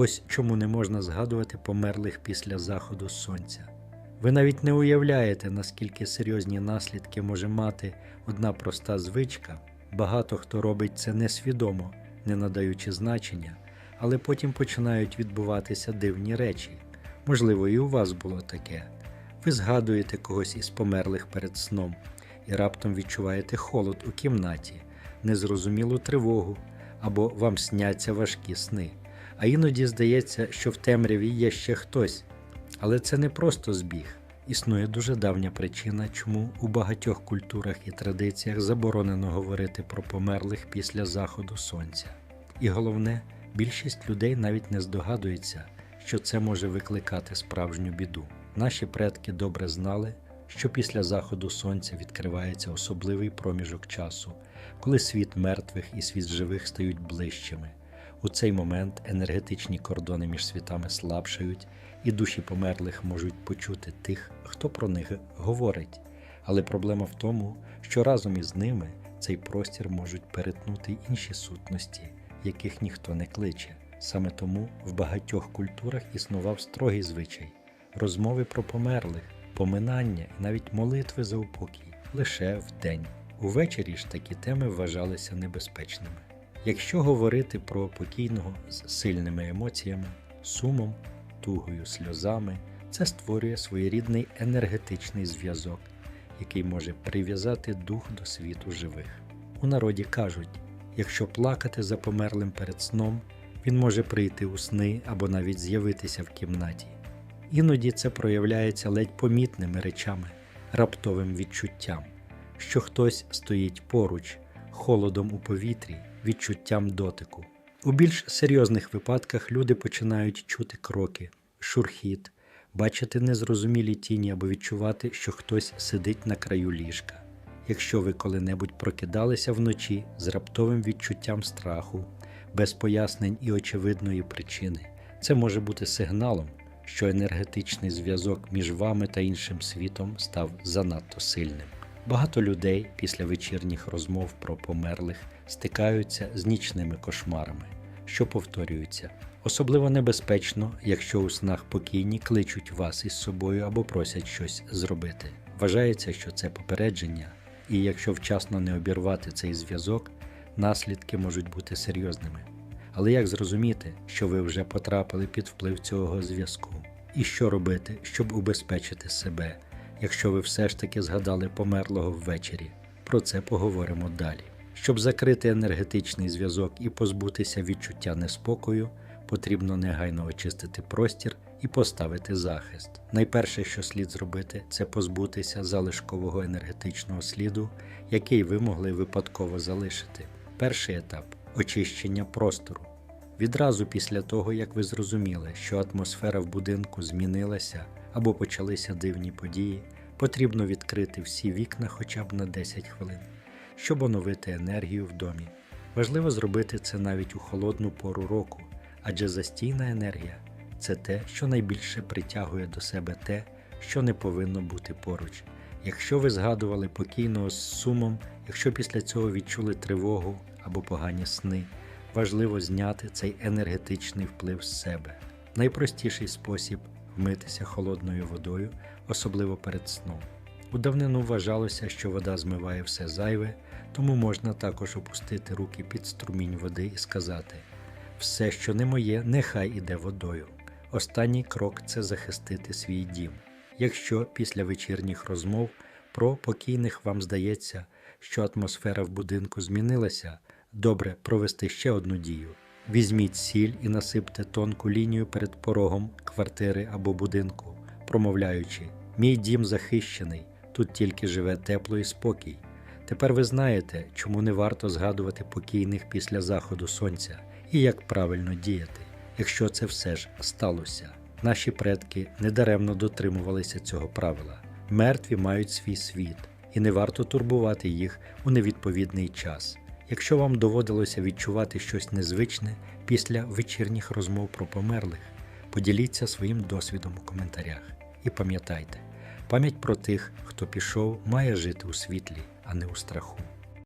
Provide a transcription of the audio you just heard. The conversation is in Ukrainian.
Ось чому не можна згадувати померлих після заходу сонця. Ви навіть не уявляєте, наскільки серйозні наслідки може мати одна проста звичка. Багато хто робить це несвідомо, не надаючи значення, але потім починають відбуватися дивні речі. Можливо, і у вас було таке. Ви згадуєте когось із померлих перед сном і раптом відчуваєте холод у кімнаті, незрозумілу тривогу або вам сняться важкі сни. А іноді здається, що в темряві є ще хтось. Але це не просто збіг. Існує дуже давня причина, чому у багатьох культурах і традиціях заборонено говорити про померлих після заходу сонця. І головне, більшість людей навіть не здогадується, що це може викликати справжню біду. Наші предки добре знали, що після заходу сонця відкривається особливий проміжок часу, коли світ мертвих і світ живих стають ближчими. У цей момент енергетичні кордони між світами слабшають, і душі померлих можуть почути тих, хто про них говорить. Але проблема в тому, що разом із ними цей простір можуть перетнути інші сутності, яких ніхто не кличе. Саме тому в багатьох культурах існував строгий звичай розмови про померлих, поминання і навіть молитви за упокій лише вдень. Увечері ж такі теми вважалися небезпечними. Якщо говорити про покійного з сильними емоціями, сумом, тугою, сльозами, це створює своєрідний енергетичний зв'язок, який може прив'язати дух до світу живих. У народі кажуть, якщо плакати за померлим перед сном, він може прийти у сни або навіть з'явитися в кімнаті. Іноді це проявляється ледь помітними речами, раптовим відчуттям, що хтось стоїть поруч, холодом у повітрі, відчуттям дотику. У більш серйозних випадках люди починають чути кроки, шурхіт, бачити незрозумілі тіні або відчувати, що хтось сидить на краю ліжка. Якщо ви коли-небудь прокидалися вночі з раптовим відчуттям страху, без пояснень і очевидної причини, це може бути сигналом, що енергетичний зв'язок між вами та іншим світом став занадто сильним. Багато людей після вечірніх розмов про померлих стикаються з нічними кошмарами, що повторюються. Особливо небезпечно, якщо у снах покійні кличуть вас із собою або просять щось зробити. Вважається, що це попередження, і якщо вчасно не обірвати цей зв'язок, наслідки можуть бути серйозними. Але як зрозуміти, що ви вже потрапили під вплив цього зв'язку? І що робити, щоб убезпечити себе, якщо ви все ж таки згадали померлого ввечері? Про це поговоримо далі. Щоб закрити енергетичний зв'язок і позбутися відчуття неспокою, потрібно негайно очистити простір і поставити захист. Найперше, що слід зробити, це позбутися залишкового енергетичного сліду, який ви могли випадково залишити. Перший етап очищення простору. Відразу після того, як ви зрозуміли, що атмосфера в будинку змінилася або почалися дивні події, потрібно відкрити всі вікна хоча б на 10 хвилин, щоб оновити енергію в домі. Важливо зробити це навіть у холодну пору року, адже застійна енергія це те, що найбільше притягує до себе те, що не повинно бути поруч. Якщо ви згадували покійного з сумом, якщо після цього відчули тривогу або погані сни, важливо зняти цей енергетичний вплив з себе. Найпростіший спосіб вмитися холодною водою, особливо перед сном. У давнину вважалося, що вода змиває все зайве, тому можна також опустити руки під струмінь води і сказати: все, що не моє, нехай іде водою. Останній крок це захистити свій дім. Якщо після вечірніх розмов про покійних вам здається, що атмосфера в будинку змінилася, добре провести ще одну дію. Візьміть сіль і насипте тонку лінію перед порогом квартири або будинку, промовляючи: Мій дім захищений, тут тільки живе тепло і спокій. Тепер ви знаєте, чому не варто згадувати покійних після заходу сонця і як правильно діяти, якщо це все ж сталося. Наші предки недаремно дотримувалися цього правила. Мертві мають свій світ, і не варто турбувати їх у невідповідний час. Якщо вам доводилося відчувати щось незвичне після вечірніх розмов про померлих, поділіться своїм досвідом у коментарях. І пам'ятайте, пам'ять про тих, хто пішов, має жити у світлі, а не у страху.